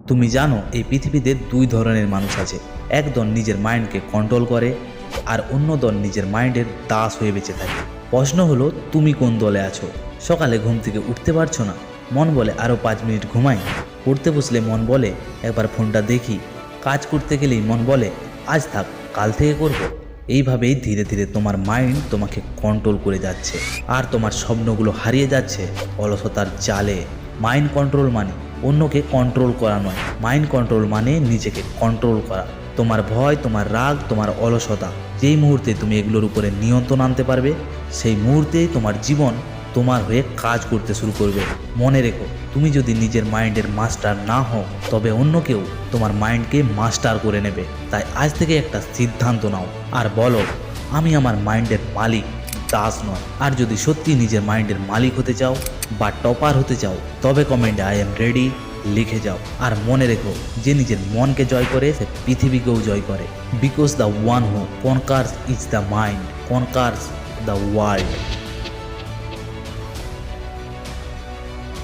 তুমি জানো, এই পৃথিবীতে দুই ধরনের মানুষ আছে। একদল নিজের মাইন্ডকে কন্ট্রোল করে আর অন্য দল নিজের মাইন্ডের দাস হয়ে বেঁচে থাকে। প্রশ্ন হলো, তুমি কোন দলে আছো? সকালে ঘুম থেকে উঠতে পারছ না? মন বলে আরও পাঁচ মিনিট ঘুমাই। পড়তে বসলে মন বলে, একবার ফোনটা দেখি। কাজ করতে গেলেই মন বলে, আজ থাক, কাল থেকে করব। এইভাবেই ধীরে ধীরে তোমার মাইন্ড তোমাকে কন্ট্রোল করে যাচ্ছে। আর তোমার স্বপ্নগুলো হারিয়ে যাচ্ছে অলসতার জালে। মাইন্ড কন্ট্রোল মানে অন্যকে কন্ট্রোল করা নয়। মাইন্ড কন্ট্রোল মানে নিজেকে কন্ট্রোল করা। তোমার ভয়, তোমার রাগ, তোমার অলসতা, যেই মুহূর্তে তুমি এগুলোর উপরে নিয়ন্ত্রণ আনতে পারবে, সেই মুহূর্তেই তোমার জীবন তোমার হয়ে কাজ করতে শুরু করবে। মনে রেখো, তুমি যদি নিজের মাইন্ডের মাস্টার না হও, তবে অন্য কেউ তোমার মাইন্ডকে মাস্টার করে নেবে। তাই আজ থেকে একটা সিদ্ধান্ত নাও। আর বলো, আমি আমার মাইন্ডের মালিক, দাস নয়। আর যদি সত্যি নিজের মাইন্ডের মালিক হতে চাও বা টপার হতে চাও, তবে কমেন্টে আই এম রেডি লিখে যাও আর মনে রেখো, যে নিজের মনকে জয় করে, সে পৃথিবীকেও জয় করে। Because the one who conquers is the mind conquers the world